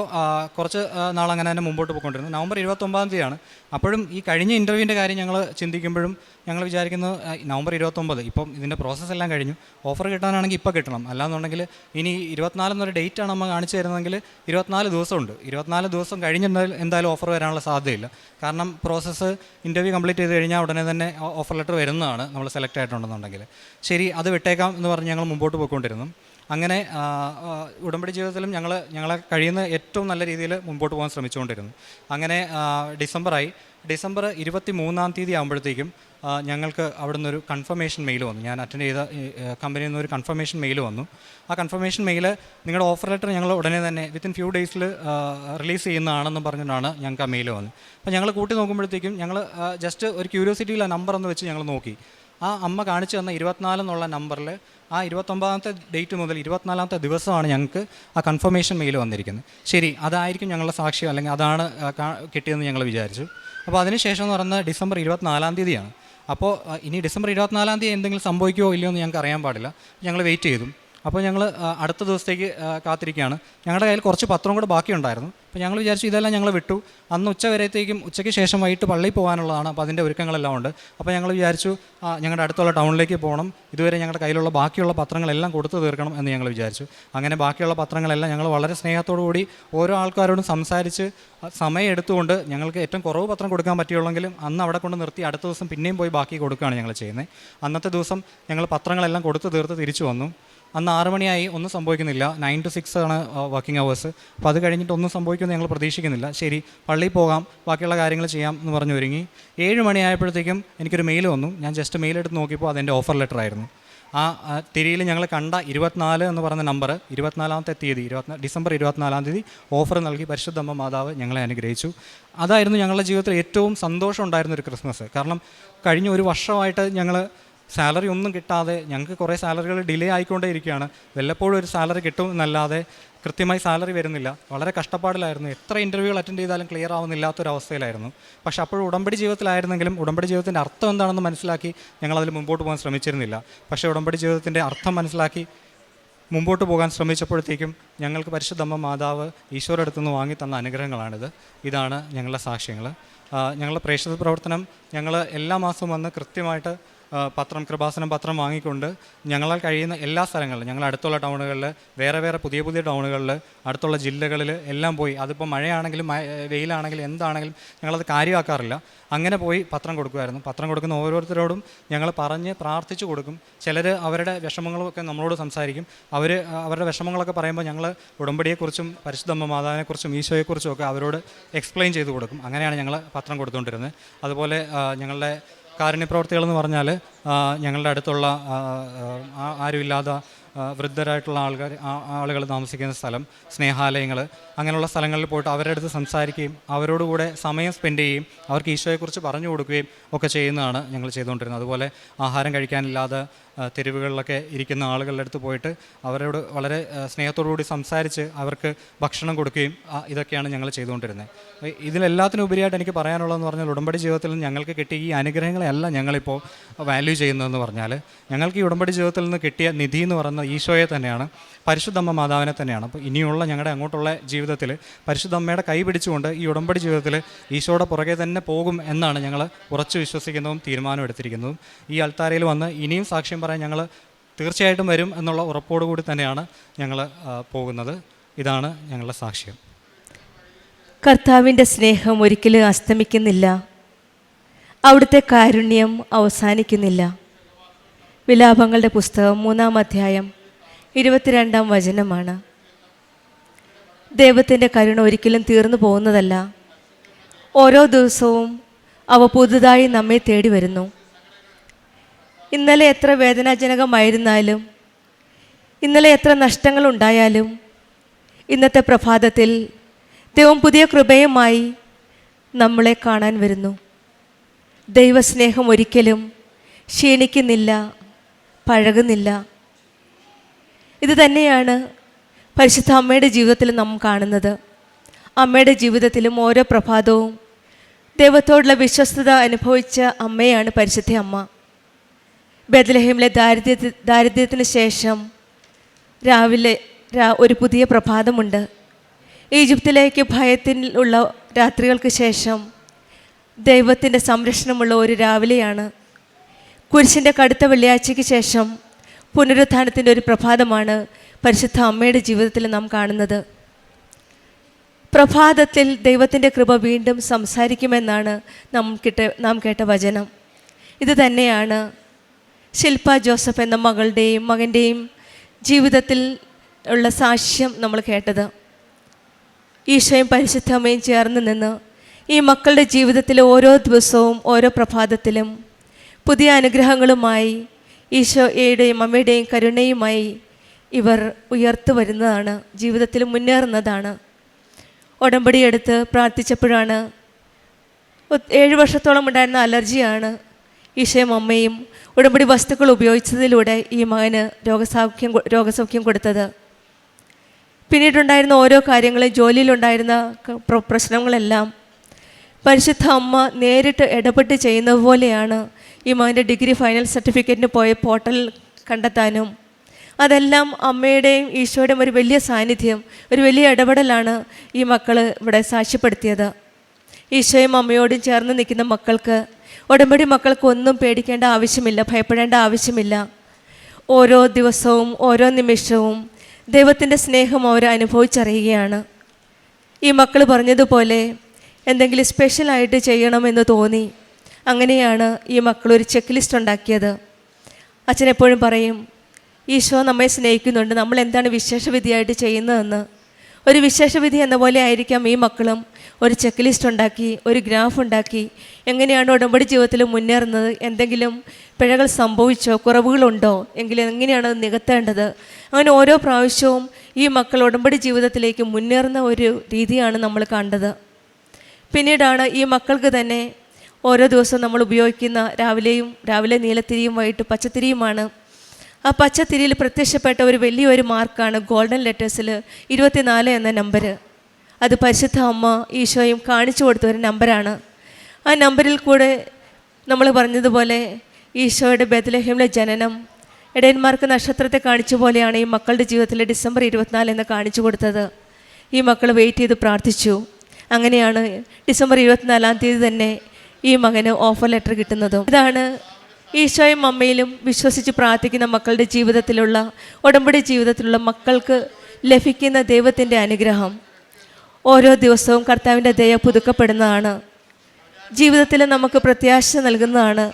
കുറച്ച് നാൾ അങ്ങനെ തന്നെ മുമ്പോട്ട് പോയിക്കൊണ്ടിരുന്നു. നവംബർ ഇരുപത്തൊമ്പതാം തീയതിയാണ്. അപ്പോഴും ഈ കഴിഞ്ഞ ഇന്റർവ്യൂവിന്റെ കാര്യം ഞങ്ങൾ ചിന്തിക്കുമ്പോഴും ഞങ്ങൾ വിചാരിക്കുന്നത് നവംബർ ഇരുപത്തൊമ്പത്. ഇപ്പം ഇതിന്റെ പ്രോസസ്സ് എല്ലാം കഴിഞ്ഞു. ഓഫർ കിട്ടാനാണെങ്കിൽ ഇപ്പോൾ കിട്ടണം. അല്ലാന്നുണ്ടെങ്കിൽ ഇനി ഇരുപത്തിനാല് എന്നൊരു ഡേറ്റ് ആണ് നമ്മൾ കാണിച്ചു തരുന്നതെങ്കിൽ ഇരുപത്തിനാല് ദിവസമുണ്ട്. ഇരുപത്തിനാല് ദിവസം കഴിഞ്ഞിട്ടുണ്ടെങ്കിൽ എന്തായാലും ഓഫർ വരാനുള്ള സാധ്യതയില്ല. കാരണം പ്രോസസ്സ് ഇന്റർവ്യൂ കംപ്ലീറ്റ് ചെയ്ത് കഴിഞ്ഞാൽ ഉടനെ തന്നെ ഓഫർ ലെറ്റർ വരുന്നതാണ് നമ്മൾ സെലക്ട് ആയിട്ടുണ്ടെന്നുണ്ടെങ്കിൽ ശരി അത് വിട്ടേക്കാം എന്ന് പറഞ്ഞ് ഞങ്ങൾ മുമ്പോട്ട് പോയിക്കൊണ്ടിരുന്നു. അങ്ങനെ ഉടമ്പടി ജീവിതത്തിലും ഞങ്ങൾ ഞങ്ങളെ കഴിയുന്ന ഏറ്റവും നല്ല രീതിയിൽ മുമ്പോട്ട് പോകാൻ ശ്രമിച്ചുകൊണ്ടിരുന്നു. അങ്ങനെ ഡിസംബറായി. ഡിസംബർ ഇരുപത്തി മൂന്നാം തീയതി ആകുമ്പോഴത്തേക്കും ഞങ്ങൾക്ക് അവിടെ നിന്നൊരു കൺഫർമേഷൻ മെയിൽ വന്നു. ഞാൻ അറ്റൻഡ് ചെയ്ത കമ്പനിയിൽ നിന്നൊരു കൺഫർമേഷൻ മെയിൽ വന്നു. ആ കൺഫർമേഷൻ മെയിൽ നിങ്ങളുടെ ഓഫർ ലെറ്റർ ഞങ്ങൾ ഉടനെ തന്നെ വിത്തിൻ ഫ്യൂ ഡേയ്സിൽ റിലീസ് ചെയ്യുന്നതാണെന്ന് പറഞ്ഞിട്ടാണ് ഞങ്ങൾക്ക് ആ മെയിൽ വന്നത്. അപ്പോൾ ഞങ്ങൾ കൂട്ടി നോക്കുമ്പോഴത്തേക്കും ഞങ്ങൾ ജസ്റ്റ് ഒരു ക്യൂരിയോസിറ്റിയിൽ ആ നമ്പർ എന്ന് വെച്ച് ഞങ്ങൾ നോക്കി. ആ അമ്മ കാണിച്ചു തന്ന ഇരുപത്തിനാല് എന്നുള്ള നമ്പറിൽ ആ ഇരുപത്തൊമ്പതാമത്തെ ഡേറ്റ് മുതൽ ഇരുപത്തിനാലാമത്തെ ദിവസമാണ് ഞങ്ങൾക്ക് ആ കൺഫർമേഷൻ മെയിൽ വന്നിരിക്കുന്നത്. ശരി അതായിരിക്കും ഞങ്ങളുടെ സാക്ഷ്യം അല്ലെങ്കിൽ അതാണ് കിട്ടിയതെന്ന് ഞങ്ങൾ വിചാരിച്ചു. അപ്പോൾ അതിനുശേഷം എന്ന് പറയുന്നത് ഡിസംബർ ഇരുപത്തിനാലാം തീയതിയാണ്. അപ്പോൾ ഇനി ഡിസംബർ ഇരുപത്തിനാലാം തീയതി എന്തെങ്കിലും സംഭവിക്കുമോ ഇല്ലയോ എന്ന് ഞങ്ങൾക്ക് അറിയാൻ പാടില്ല. ഞങ്ങൾ വെയിറ്റ് ചെയ്തു. അപ്പോൾ ഞങ്ങൾ അടുത്ത ദിവസത്തേക്ക് കാത്തിരിക്കുകയാണ്. ഞങ്ങളുടെ കയ്യിൽ കുറച്ച് പത്രം കൂടെ ബാക്കിയുണ്ടായിരുന്നു. അപ്പോൾ ഞങ്ങൾ വിചാരിച്ചു ഇതെല്ലാം ഞങ്ങൾ വിട്ടു. അന്ന് ഉച്ച വരത്തേക്കും ഉച്ചയ്ക്ക് ശേഷം വൈകിട്ട് പള്ളിയിൽ പോകാനുള്ളതാണ്. അപ്പോൾ അതിന്റെ ഒരുക്കങ്ങളെല്ലാം ഉണ്ട്. അപ്പോൾ ഞങ്ങൾ വിചാരിച്ചു ഞങ്ങളുടെ അടുത്തുള്ള ടൗണിലേക്ക് പോകണം. ഇതുവരെ ഞങ്ങളുടെ കയ്യിലുള്ള ബാക്കിയുള്ള പത്രങ്ങളെല്ലാം കൊടുത്തു തീർക്കണം എന്ന് ഞങ്ങൾ വിചാരിച്ചു. അങ്ങനെ ബാക്കിയുള്ള പത്രങ്ങളെല്ലാം ഞങ്ങൾ വളരെ സ്നേഹത്തോടു കൂടി ഓരോ ആൾക്കാരോടും സംസാരിച്ച് സമയം എടുത്തുകൊണ്ട് ഞങ്ങൾക്ക് ഏറ്റവും കുറവ് പത്രം കൊടുക്കാൻ പറ്റുള്ളെങ്കിലും അന്ന് അവിടെ കൊണ്ട് നിർത്തി അടുത്ത ദിവസം പിന്നെയും പോയി ബാക്കി കൊടുക്കുകയാണ് ഞങ്ങൾ ചെയ്യുന്നത്. അന്നത്തെ ദിവസം ഞങ്ങൾ പത്രങ്ങളെല്ലാം കൊടുത്തു തീർത്ത് തിരിച്ചു വന്നു. അന്ന് ആറ് മണിയായി ഒന്നും സംഭവിക്കുന്നില്ല. നയൻ ടു സിക്സ് ആണ് വർക്കിംഗ് അവേഴ്സ് അപ്പോൾ അത് കഴിഞ്ഞിട്ട് ഒന്നും സംഭവിക്കുമെന്ന് ഞങ്ങൾ പ്രതീക്ഷിക്കുന്നില്ല. ശരി പള്ളിയിൽ പോകാം ബാക്കിയുള്ള കാര്യങ്ങൾ ചെയ്യാം എന്ന് പറഞ്ഞു ഒരുങ്ങി. ഏഴ് മണിയായപ്പോഴത്തേക്കും എനിക്കൊരു മെയിൽ വന്നു. ഞാൻ ജസ്റ്റ് മെയിൽ എടുത്ത് നോക്കിയപ്പോൾ അതെന്റെ ഓഫർ ലെറ്റർ ആയിരുന്നു. ആ തിരിയിൽ ഞങ്ങൾ കണ്ട ഇരുപത്തിനാല് എന്ന് പറഞ്ഞ നമ്പർ ഇരുപത്തിനാലാമത്തെ തീയതി ഇരുപത്തിനാല് ഡിസംബർ ഇരുപത്തിനാലാം തീയതി ഓഫർ നൽകി പരിശുദ്ധമ്മ മാതാവ് ഞങ്ങളെ അനുഗ്രഹിച്ചു. അതായിരുന്നു ഞങ്ങളുടെ ജീവിതത്തിൽ ഏറ്റവും സന്തോഷം ഉണ്ടായിരുന്ന ഒരു ക്രിസ്മസ്. കാരണം കഴിഞ്ഞ ഒരു വർഷമായിട്ട് ഞങ്ങൾ സാലറി ഒന്നും കിട്ടാതെ ഞങ്ങൾക്ക് കുറേ സാലറികൾ ഡിലേ ആയിക്കൊണ്ടേ ഇരിക്കുകയാണ്. വല്ലപ്പോഴും ഒരു സാലറി കിട്ടും എന്നല്ലാതെ കൃത്യമായി സാലറി വരുന്നില്ല. വളരെ കഷ്ടപ്പാടിലായിരുന്നു. എത്ര ഇന്റർവ്യൂകൾ അറ്റൻഡ് ചെയ്താലും ക്ലിയർ ആവുന്നില്ലാത്തൊരവസ്ഥയിലായിരുന്നു. പക്ഷേ അപ്പോഴും ഉടമ്പടി ജീവിതത്തിലായിരുന്നെങ്കിലും ഉടമ്പടി ജീവിതത്തിന്റെ അർത്ഥം എന്താണെന്ന് മനസ്സിലാക്കി ഞങ്ങൾ അതിൽ മുമ്പോട്ട് പോകാൻ ശ്രമിച്ചിരുന്നില്ല. പക്ഷേ ഉടമ്പടി ജീവിതത്തിന്റെ അർത്ഥം മനസ്സിലാക്കി മുമ്പോട്ട് പോകാൻ ശ്രമിച്ചപ്പോഴത്തേക്കും ഞങ്ങൾക്ക് പരിശുദ്ധമ്മ മാതാവ് ഈശോയുടെ അടുത്തു നിന്ന് വാങ്ങി തന്ന അനുഗ്രഹങ്ങളാണിത്. ഇതാണ് ഞങ്ങളുടെ സാക്ഷ്യങ്ങൾ. ഞങ്ങളുടെ പ്രേക്ഷിത പ്രവർത്തനം ഞങ്ങൾ എല്ലാ മാസവും വന്ന് കൃത്യമായിട്ട് പത്രം കൃപാസനം പത്രം വാങ്ങിക്കൊണ്ട് ഞങ്ങളാൽ കഴിയുന്ന എല്ലാ സ്ഥലങ്ങളിലും ഞങ്ങൾ അടുത്തുള്ള ടൗണുകളിൽ വേറെ വേറെ പുതിയ പുതിയ ടൗണുകളിൽ അടുത്തുള്ള ജില്ലകളിൽ എല്ലാം പോയി. അതിപ്പോൾ മഴയാണെങ്കിലും വെയിലാണെങ്കിലും എന്താണെങ്കിലും ഞങ്ങളത് കാര്യമാക്കാറില്ല. അങ്ങനെ പോയി പത്രം കൊടുക്കുമായിരുന്നു. പത്രം കൊടുക്കുന്ന ഓരോരുത്തരോടും ഞങ്ങൾ പറഞ്ഞ് പ്രാർത്ഥിച്ചു കൊടുക്കും. ചിലർ അവരുടെ വിഷമങ്ങളൊക്കെ നമ്മളോട് സംസാരിക്കും. അവർ അവരുടെ വിഷമങ്ങളൊക്കെ പറയുമ്പോൾ ഞങ്ങൾ ഉടമ്പടിയെക്കുറിച്ചും പരിശുദ്ധമ്മ മാതാവിനെക്കുറിച്ചും ഈശോയെക്കുറിച്ചും ഒക്കെ അവരോട് എക്സ്പ്ലെയിൻ ചെയ്ത് കൊടുക്കും. അങ്ങനെയാണ് ഞങ്ങൾ പത്രം കൊടുത്തുകൊണ്ടിരുന്നത്. അതുപോലെ ഞങ്ങളുടെ കാരുണ്യപ്രവർത്തികൾ പറഞ്ഞാൽ ഞങ്ങളുടെ അടുത്തുള്ള ആരുമില്ലാത്ത വൃദ്ധരായിട്ടുള്ള ആൾക്കാർ ആളുകൾ താമസിക്കുന്ന സ്ഥലം സ്നേഹാലയങ്ങൾ അങ്ങനെയുള്ള സ്ഥലങ്ങളിൽ പോയിട്ട് അവരുടെ അടുത്ത് സംസാരിക്കുകയും അവരോടുകൂടെ സമയം സ്പെൻഡ് ചെയ്യുകയും അവർക്ക് ഈശോയെക്കുറിച്ച് പറഞ്ഞു കൊടുക്കുകയും ഒക്കെ ചെയ്യുന്നതാണ് ഞങ്ങൾ ചെയ്തുകൊണ്ടിരുന്നത്. അതുപോലെ ആഹാരം കഴിക്കാനില്ലാതെ തെരുവുകളിലൊക്കെ ഇരിക്കുന്ന ആളുകളുടെ അടുത്ത് പോയിട്ട് അവരോട് വളരെ സ്നേഹത്തോടുകൂടി സ്നേഹത്തോടു കൂടി സംസാരിച്ച് അവർക്ക് ഭക്ഷണം കൊടുക്കുകയും ഇതൊക്കെയാണ് ഞങ്ങൾ ചെയ്തുകൊണ്ടിരുന്നത്. ഇതിലെല്ലാത്തിനും ഉപരിയായിട്ട് എനിക്ക് പറയാനുള്ളതെന്ന് പറഞ്ഞാൽ ഉടമ്പടി ജീവിതത്തിൽ ഞങ്ങൾക്ക് കിട്ടിയ ഈ അനുഗ്രഹങ്ങളെയല്ല ഞങ്ങളിപ്പോൾ വാല്യൂ ചെയ്യുന്നതെന്ന് പറഞ്ഞാൽ ഞങ്ങൾക്ക് ഈ ഉടമ്പടി ജീവിതത്തിൽ നിന്ന് കിട്ടിയ നിധി എന്ന് പറയുന്ന ഈശോയെ തന്നെയാണ് പരിശുദ്ധമ്മ മാതാവിനെ തന്നെയാണ്. അപ്പോൾ ഇനിയുള്ള ഞങ്ങളുടെ അങ്ങോട്ടുള്ള ജീവിതത്തിൽ പരിശുദ്ധമ്മയുടെ കൈ പിടിച്ചുകൊണ്ട് ഈ ഉടമ്പടി ജീവിതത്തിൽ ഈശോയുടെ പുറകെ തന്നെ പോകും എന്നാണ് ഞങ്ങൾ ഉറച്ചു വിശ്വസിക്കുന്നതും തീരുമാനം എടുത്തിരിക്കുന്നതും. ഈ അൾത്താരയിൽ വന്ന് ഇനിയും സാക്ഷ്യം പറയാൻ ഞങ്ങൾ തീർച്ചയായിട്ടും വരും എന്നുള്ള ഉറപ്പോടുകൂടി തന്നെയാണ് ഞങ്ങൾ പോകുന്നത്. ഇതാണ് ഞങ്ങളുടെ സാക്ഷ്യം. കർത്താവിന്റെ സ്നേഹം ഒരിക്കലും അസ്തമിക്കുന്നില്ല. അവിടുത്തെ കാരുണ്യം അവസാനിക്കുന്നില്ല. വിലാപങ്ങളുടെ പുസ്തകം മൂന്നാം അധ്യായം ഇരുപത്തിരണ്ടാം വചനമാണ്. ദൈവത്തിന്റെ കരുണ ഒരിക്കലും തീർന്നു പോകുന്നതല്ല. ഓരോ ദിവസവും അവ പുതുതായി നമ്മെ തേടി വരുന്നു. ഇന്നലെ എത്ര വേദനാജനകമായിരുന്നാലും ഇന്നലെ എത്ര നഷ്ടങ്ങളുണ്ടായാലും ഇന്നത്തെ പ്രഭാതത്തിൽ ദൈവം പുതിയ കൃപയുമായി നമ്മളെ കാണാൻ വരുന്നു. ദൈവസ്നേഹം ഒരിക്കലും ക്ഷീണിക്കുന്നില്ല പഴകുന്നില്ല. ഇത് തന്നെയാണ് പരിശുദ്ധ അമ്മയുടെ ജീവിതത്തിൽ നാം കാണുന്നത്. അമ്മയുടെ ജീവിതത്തിലും ഓരോ പ്രഭാതവും ദൈവത്തോടുള്ള വിശ്വസ്തത അനുഭവിച്ച അമ്മയാണ് പരിശുദ്ധ അമ്മ. ബദലഹീമിലെ ദാരിദ്ര്യ ദാരിദ്ര്യത്തിന് ശേഷം രാവിലെ ഒരു പുതിയ പ്രഭാതമുണ്ട്. ഈജിപ്തിലേക്ക് ഭയത്തിനുള്ള രാത്രികൾക്ക് ശേഷം ദൈവത്തിന്റെ സംരക്ഷണമുള്ള ഒരു രാവിലെയാണ്. കുരിശിന്റെ കടുത്ത വെള്ളിയാഴ്ചയ്ക്ക് ശേഷം പുനരുത്ഥാനത്തിന്റെ ഒരു പ്രഭാതമാണ് പരിശുദ്ധ അമ്മയുടെ ജീവിതത്തിൽ നാം കാണുന്നത്. പ്രഭാതത്തിൽ ദൈവത്തിന്റെ കൃപ വീണ്ടും സംസാരിക്കുമെന്നാണ് നാം കിട്ട നാം കേട്ട വചനം. ഇത് തന്നെയാണ് ശില്പ ജോസഫ് എന്ന മകളുടെയും മകന്റെയും ജീവിതത്തിൽ ഉള്ള സാക്ഷ്യം നമ്മൾ കേട്ടത്. ഈശോയും പരിശുദ്ധമ്മയും ചേർന്ന് നിന്ന് ഈ മക്കളുടെ ജീവിതത്തിലെ ഓരോ ദിവസവും ഓരോ പ്രഭാതത്തിലും പുതിയ അനുഗ്രഹങ്ങളുമായി ഈശോയുടെയും അമ്മയുടെയും കരുണയുമായി ഇവർ ഉയർത്തു വരുന്നതാണ് ജീവിതത്തിൽ മുന്നേറുന്നതാണ്. ഉടമ്പടി എടുത്ത് പ്രാർത്ഥിച്ചപ്പോഴാണ് ഏഴ് വർഷത്തോളം ഉണ്ടായിരുന്ന അലർജിയാണ് ഈശോയും അമ്മയും ഉടമ്പടി വസ്തുക്കൾ ഉപയോഗിച്ചതിലൂടെ ഈ മകന് രോഗസൗഖ്യം രോഗസൗഖ്യം കൊടുത്തത്. പിന്നീടുണ്ടായിരുന്ന ഓരോ കാര്യങ്ങളും ജോലിയിലുണ്ടായിരുന്ന പ്രശ്നങ്ങളെല്ലാം പരിശുദ്ധ അമ്മ നേരിട്ട് ഇടപെട്ട് ചെയ്യുന്നത് പോലെയാണ് ഈ മകന്റെ ഡിഗ്രി ഫൈനൽ സർട്ടിഫിക്കറ്റിന് പോയ പോർട്ടൽ കണ്ടെത്താനും. അതെല്ലാം അമ്മയുടെയും ഈശോയുടെയും ഒരു വലിയ സാന്നിധ്യം ഒരു വലിയ ഇടപെടലാണ് ഈ മക്കൾ ഇവിടെ സാക്ഷ്യപ്പെടുത്തിയത്. ഈശോയും അമ്മയോടും ചേർന്ന് നിൽക്കുന്ന മക്കൾക്ക് ഉടമ്പടി മക്കൾക്ക് ഒന്നും പേടിക്കേണ്ട ആവശ്യമില്ല ഭയപ്പെടേണ്ട ആവശ്യമില്ല. ഓരോ ദിവസവും ഓരോ നിമിഷവും ദൈവത്തിന്റെ സ്നേഹം അവർ അനുഭവിച്ചറിയുകയാണ്. ഈ മക്കൾ പറഞ്ഞതുപോലെ എന്തെങ്കിലും സ്പെഷ്യലായിട്ട് ചെയ്യണമെന്ന് തോന്നി. അങ്ങനെയാണ് ഈ മക്കളൊരു ചെക്ക് ലിസ്റ്റ് ഉണ്ടാക്കിയത്. അച്ഛൻ എപ്പോഴും പറയും ഈശോ നമ്മെ സ്നേഹിക്കുന്നുണ്ട്. നമ്മൾ എന്താണ് വിശേഷവിധിയായിട്ട് ചെയ്യുന്നതെന്ന്? ഒരു വിശേഷവിധി എന്ന പോലെ ആയിരിക്കാം ഈ മക്കളും ഒരു ചെക്ക് ലിസ്റ്റ് ഉണ്ടാക്കി ഒരു ഗ്രാഫ് ഉണ്ടാക്കി. എങ്ങനെയാണ് ഉടമ്പടി ജീവിതത്തിൽ മുന്നേറുന്നത്? എന്തെങ്കിലും പിഴകൾ സംഭവിച്ചോ? കുറവുകളുണ്ടോ? എങ്കിൽ എങ്ങനെയാണ് അത് നികത്തേണ്ടത്? അങ്ങനെ ഓരോ പ്രാവശ്യവും ഈ മക്കൾ ഉടമ്പടി ജീവിതത്തിലേക്ക് മുന്നേറുന്ന ഒരു രീതിയാണ് നമ്മൾ കണ്ടത്. പിന്നീടാണ് ഈ മക്കൾക്ക് തന്നെ ഓരോ ദിവസവും നമ്മൾ ഉപയോഗിക്കുന്ന രാവിലെയും രാവിലെ നീലത്തിരിയും വൈകിട്ട് പച്ചത്തിരിയുമാണ്. ആ പച്ചത്തിരിയിൽ പ്രത്യക്ഷപ്പെട്ട ഒരു വലിയൊരു മാർക്കാണ് ഗോൾഡൻ ലെറ്റേഴ്സിൽ ഇരുപത്തിനാല് എന്ന നമ്പർ അത് പരിശുദ്ധ അമ്മ ഈശോയും കാണിച്ചു കൊടുത്ത ഒരു നമ്പറാണ് ആ നമ്പറിൽ കൂടെ നമ്മൾ പറഞ്ഞതുപോലെ ഈശോയുടെ ബദലഹിമിലെ ജനനം ഇടയന്മാർക്ക് നക്ഷത്രത്തെ കാണിച്ച പോലെയാണ് ഈ മക്കളുടെ ജീവിതത്തിൽ ഡിസംബർ ഇരുപത്തിനാല് എന്ന് കാണിച്ചു കൊടുത്തത്. ഈ മക്കൾ വെയിറ്റ് ചെയ്ത് പ്രാർത്ഥിച്ചു. അങ്ങനെയാണ് ഡിസംബർ ഇരുപത്തിനാലാം തീയതി തന്നെ ഈ മകന് ഓഫർ ലെറ്റർ കിട്ടുന്നതും. ഇതാണ് ഈശോയും അമ്മയിലും വിശ്വസിച്ച് പ്രാർത്ഥിക്കുന്ന മക്കളുടെ ജീവിതത്തിലുള്ള ഉടമ്പടി ജീവിതത്തിലുള്ള മക്കൾക്ക് ലഭിക്കുന്ന ദൈവത്തിന്റെ അനുഗ്രഹം. ഓരോ ദിവസവും കർത്താവിന്റെ ദയ പുതുക്കപ്പെടുന്നതാണ്. ജീവിതത്തിൽ നമുക്ക് പ്രത്യാശ നൽകുന്നതാണ്.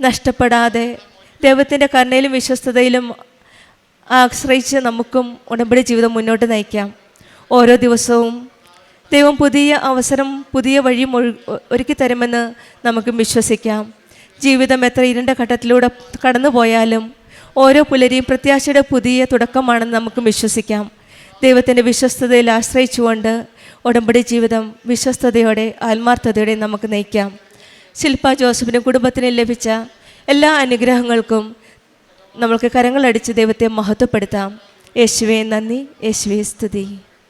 നഷ്ടപ്പെടാതെ ദൈവത്തിന്റെ കരുണയിലും വിശ്വസ്തതയിലും ആശ്രയിച്ച് നമുക്കും ഉടമ്പടി ജീവിതം മുന്നോട്ട് നയിക്കാം. ഓരോ ദിവസവും ദൈവം പുതിയ അവസരം പുതിയ വഴി ഒരുക്കി തരുമെന്ന് നമുക്ക് വിശ്വസിക്കാം. ജീവിതം എത്ര ഇരുണ്ട ഘട്ടത്തിലൂടെ കടന്നു പോയാലും ഓരോ പുലരിയും പ്രത്യാശയുടെ പുതിയ തുടക്കമാണെന്ന് നമുക്ക് വിശ്വസിക്കാം. ദൈവത്തിന്റെ വിശ്വസ്തതയിൽ ആശ്രയിച്ചുകൊണ്ട് ഉടമ്പടി ജീവിതം വിശ്വസ്തയോടെ ആത്മാർത്ഥതയോടെ നമുക്ക് നയിക്കാം. ശില്പ ജോസഫിനും കുടുംബത്തിനും ലഭിച്ച എല്ലാ അനുഗ്രഹങ്ങൾക്കും നമ്മൾക്ക് കരങ്ങളടിച്ച് ദൈവത്തെ മഹത്വപ്പെടുത്താം. യേശുവേ നന്ദി. യേശുവേ സ്തുതി.